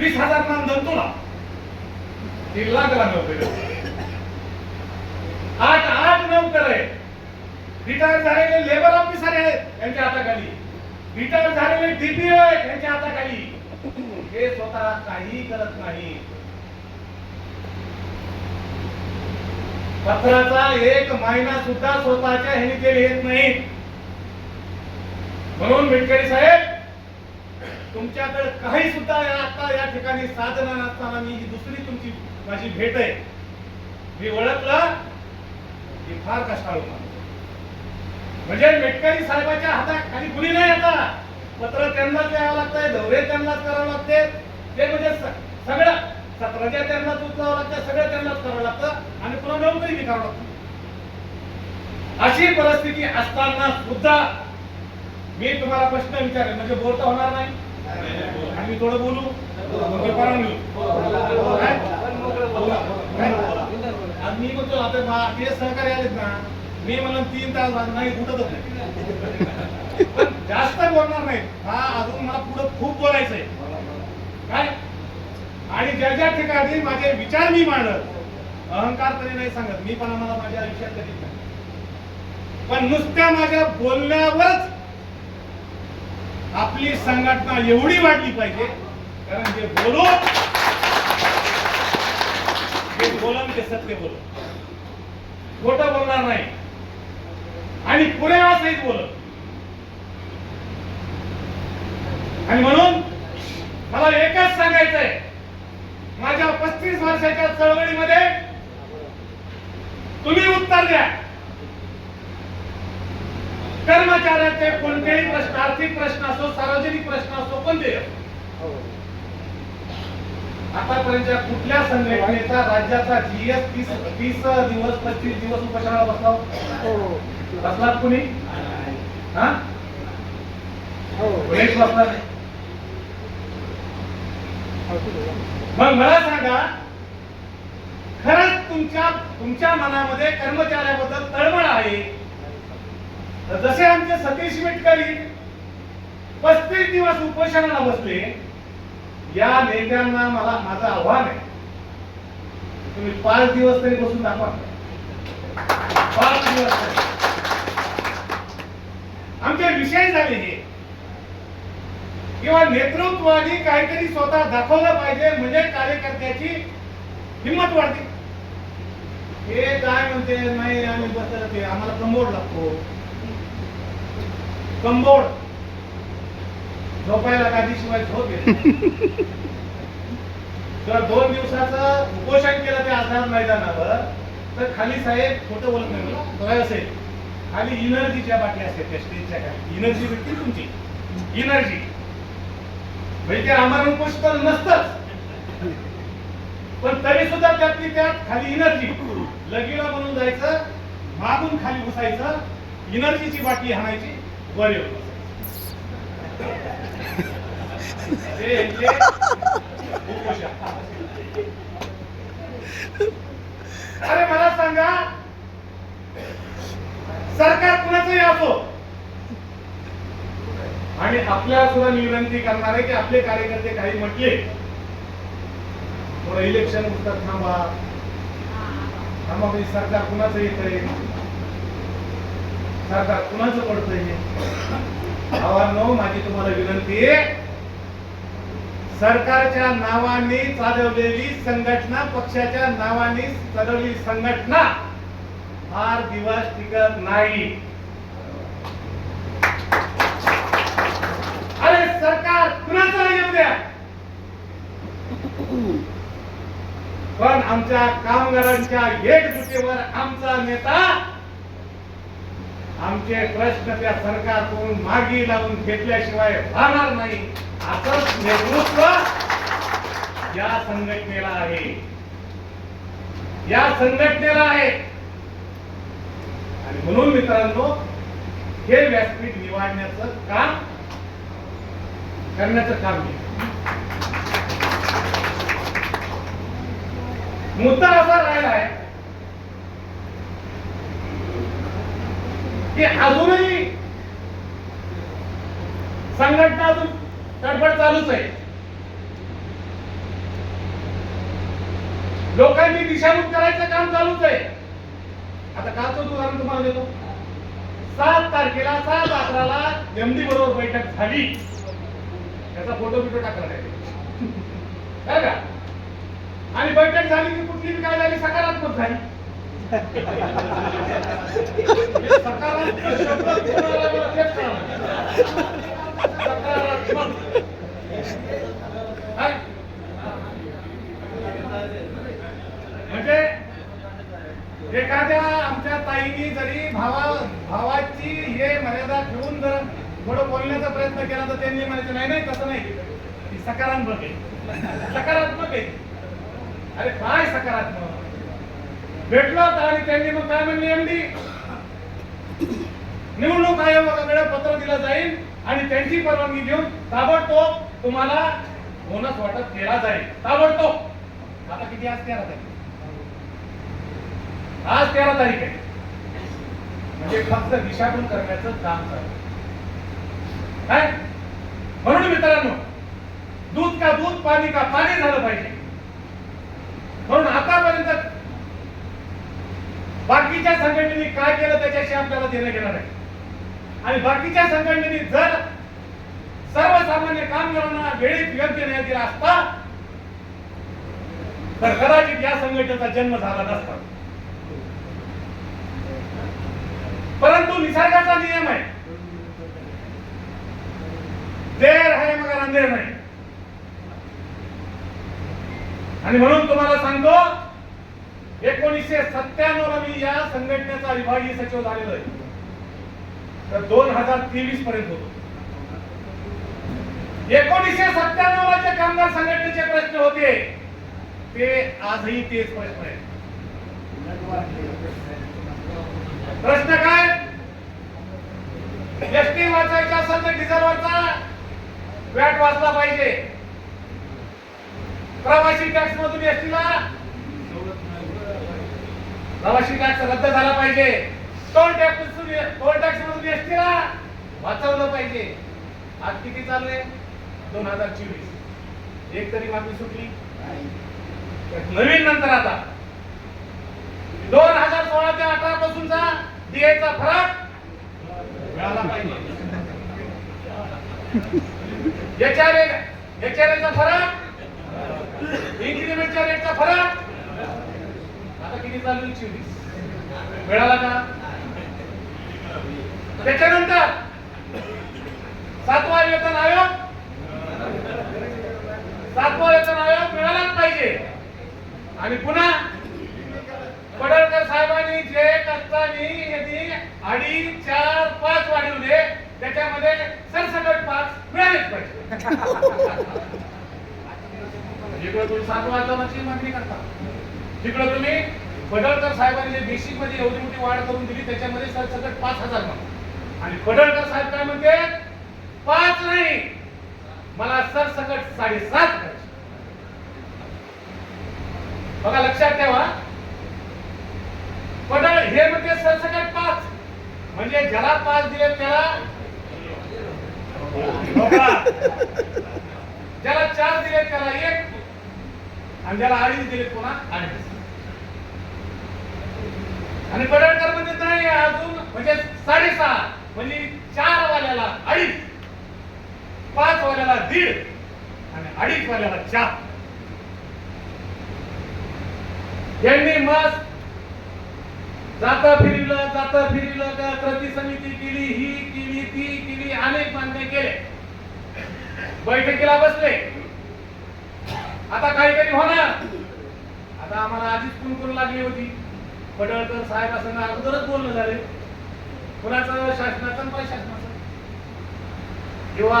वीस हजार मानधन तुला. तीन लाखाला नोकरी आठ आठ नोकर आहे. रिटायर झालेले लेबर ऑफिसर आहेत यांच्या हाताखाली. रिटायर झालेले डीपीओ आहेत यांच्या हाताखाली. हे स्वतः काही करत नाही. पत्राचा एक महिना सुद्धा स्वतःच्या ह्याने ते येत नाही. म्हणून मिटकरी साहेब तुमच्याकडे काही सुद्धा या- आता या ठिकाणी साधना नसताना मी ही दुसरी तुमची माझी भेट आहे. मी ओळखलं की फार कष्टाळू म्हणजे मेटकरी साहेबाच्या हातात खाली कुणी नाही आता. पत्र त्यांनाच द्यावं लागतंय दौरे त्यांनाच करावं लागते. ते म्हणजे सगळं सत्राच्या त्यांनाच उचलावं लागतं सगळं त्यांनाच करावं लागतं आणि पुन्हा नोकरी निघावं लागतं. अशी परिस्थिती असताना सुद्धा मी तुम्हाला प्रश्न विचारेन म्हणजे बोलता होणार नाही. आणि मी थोडं बोलू? म्हणजे मी परवानगी मी म्हणतो आता ते सहकारी आलेत ना मी म्हणून तीन तास नाही उठतच नाही. पण जास्त बोलणार नाही. हा अजून मला पुढे खूप बोलायचंय काय? आणि ज्या ज्या ठिकाणी माझे विचार मी मांडत अहंकार तरी नाही सांगत. मी पण मला माझ्या आयुष्यात कधीच नाही. पण नुसत्या माझ्या बोलण्यावरच आपली संघटना एवढी वाढली पाहिजे कारण जे बोलू जे बोलन ते सत्य बोल. खोट बोलणार नाही. आणि पुरेवासहित बोल. आणि म्हणून मला एकच सांगायचंय माझ्या पस्तीस वर्षाच्या चळवळीमध्ये तुम्ही उत्तर द्या. कर्मचाऱ्याचे कोणतेही प्रश्न आर्थिक प्रश्न असो सार्वजनिक प्रश्न असो कोणते आतापर्यंत कुठल्या संघटनेचा राज्याचा जीएस तीस तीस दिवस पस्तीस दिवस उपोषणाला बसला बसला कुणी? हा? कोणीच बसला नाही. मग मला सांगा खरंच तुमच्या तुमच्या मनामध्ये कर्मचाऱ्याबद्दल तळमळ आहे? जसे आमचे सतीश मिटकरी पस्तीस दिवस उपोषणाला बसले या नेत्यांना मला माझं आव्हान आहे तुम्ही पाच दिवस तरी बसून दाखवा. पाच दिवस आमचे विषय झाले हे. किंवा नेतृत्वाने काहीतरी स्वतः दाखवलं पाहिजे म्हणजे कार्यकर्त्याची हिंमत वाढते. हे काय म्हणते नाही आम्ही बसत आम्हाला प्रमोट लागतो. कंबोड. झोपायला गादीशिवाय झोप येत. जर दोन दिवसाचं उपोषण केलं ते आझाद मैदानावर तर खाली साहेब खोटं बोलत नाही काय असेल खाली इनर्जीच्या बाटल्या असतात त्या स्टेजच्या खाली. इनर्जी भेटते तुमची. इनर्जी. म्हणजे ते आम्हाला उपोषित नसतंच. पण तरी सुद्धा त्यातली त्यात खाली एनर्जी लगीला म्हणून जायचं मागून खाली घुसायचं एनर्जीची बाटली हाणायची. वर. अरे मला सांगा. सरकार कुणाचंही असो आणि आपल्याला सुद्धा विनंती करणार आहे की आपले कार्यकर्ते काही म्हटले थोडं इलेक्शन उत्तर थांबा. थांबा म्हणजे सरकार कुणाचं येतंय? सरकार कुणाचं पडतंय आव्हानो माझी तुम्हाला विनंती आहे. सरकारच्या नावाने चालवलेली संघटना पक्षाच्या नावाने चालवलेली संघटना फार दिवस टिकत नाही. अरे सरकार कुणाचं येऊ द्या? पण आमच्या कामगारांच्या एकजुटीवर आमचा नेता आमचे प्रश्न त्या सरकारकडून मागी लावून घेतल्याशिवाय राहणार नाही. असंच नेतृत्व या संघटनेला आहे. या संघटनेला आहे. आणि म्हणून मित्रांनो हे व्यासपीठ निवडण्याचं काम करण्याचं काम केलं मुद्दा असा राहिला आहे की अजूनही संघटना अजून तडफड चालूच आहे. लोकांनी दिशाभूत करायचं काम चालूच आहे. आता कालच उदाहरण तुम्हाला देतो. सात तारखेला सात अकराला एमडी बरोबर बैठक झाली. त्याचा फोटो बिटो टाकला नाही काय का? आणि बैठक झाली की कुठली काय झाली सकारात्मक झाली. म्हणजे एखाद्या आमच्या ताईनी जरी भावा भावाची हे मर्यादा ठेवून जर थोडं बोलण्याचा प्रयत्न केला तर त्यांनी म्हणायचं नाही नाही तसं नाही. सकारात्मक आहे. सकारात्मक आहे. अरे काय सकारात्मक? भेटलो आणि त्यांनी मग काय म्हणली एमडी निवडणूक आयोगाकडे पत्र दिलं जाईल आणि त्यांची परवानगी घेऊन ताबडतोब तुम्हाला बोनस वाटप केला जाईल. ताबडतोब. आता किती? आज तेरा तारीख. आज तेरा तारीख आहे. म्हणजे फक्त दिशाभूल करण्याचं काम चालू काय? म्हणून मित्रांनो दूध का दूध पाणी का पाणी झालं पाहिजे म्हणून आतापर्यंत बाकीच्या संघटनेने काय पैसे आपल्याला देणं घेणार आहे. आणि बाकीच्या संघटनेने जर सर्वसामान्य कामगारांना वेळेत योग्य न्याय दिला असता तर कदाचित या संघटनेचा जन्म झाला नसता. परंतु निसर्गाचा नियम आहे. देर आहे मगर अंधेर नाही. आणि म्हणून तुम्हाला सांगतो एकोणीसशे सत्त्याण्णव ला मी या संघटनेचा विभागीय सचिव झालेलो आहे. तर दोन हजार तेवीस पर्यंत होतो. एकोणीसशे सत्त्याण्णव जे कामगार संघटनेचे प्रश्न होते ते आजही तेच प्रश्न आहेत. प्रश्न काय? एसटी वाचायचा असेल तर डिझेलवरचा वॅट वाचला पाहिजे. प्रवासी टॅक्स मधून एसटीला प्रवासी टॅक्स रद्द झाला पाहिजे. टोल टॅक्स टोल टॅक्स मधून एसटीला वाचवलं पाहिजे. आज किती चालू आहे दोन हजार चोवीस. एक तरी मागणी सुटली? नवीन नंतर आता. दोन हजार सोळा ते अठरा पासूनचा डीएचा फरक मिळाला पाहिजे. एचआरए एचआरएचा फरक? इन्क्रिमेंटच्या रेटचा फरक? आता किती चालू चोवीस मिळाला का? त्याच्यानंतर सातवा वेतन आयोग? सातवा वेतन आयोग मिळालाच पाहिजे. आणि पुन्हा पडळकर साहेबांनी जे कष्टाने यांनी अडीच चार पाच वाढवले त्याच्यामध्ये सरसकट पाच मिळालेच पाहिजे. जिकडे तुम्ही सात वाजताची मागणी करता. तिकडे तुम्ही पडळकर साहेबांनी जे बेसिकमध्ये एवढी मोठी वाढ करून दिली त्याच्यामध्ये सरसकट पाच हजार म्हणा आणि पडळकर साहेब काय म्हणते? पाच नाही. मला सरसकट साडेसात बघा लक्षात ठेवा. पडळ हे म्हणजे सरसकट पाच. म्हणजे ज्याला पाच दिले त्याला बघा. ज्याला चार दिले त्याला एक. आणि त्याला अडीच दिले पुन्हा अडीच आणि पडळकर म्हणजे नाही अजून म्हणजे साडेसहा म्हणजे चार वाल्याला अडीच पाच वाल्याला दीड आणि अडीच वाल्याला चार. यांनी मस्त जाता फिरलं जाता फिरलं का कृती समिती केली ही केली ती केली अनेक मान्य केले. बैठकीला बसले. आता काहीतरी होणार. आता आम्हाला आधीच कुणकुण लागली होती. पडळकर साहेब असं अगोदरच बोलणं झाले. कुणाचं शासनाचं पण शासनाचं? किंवा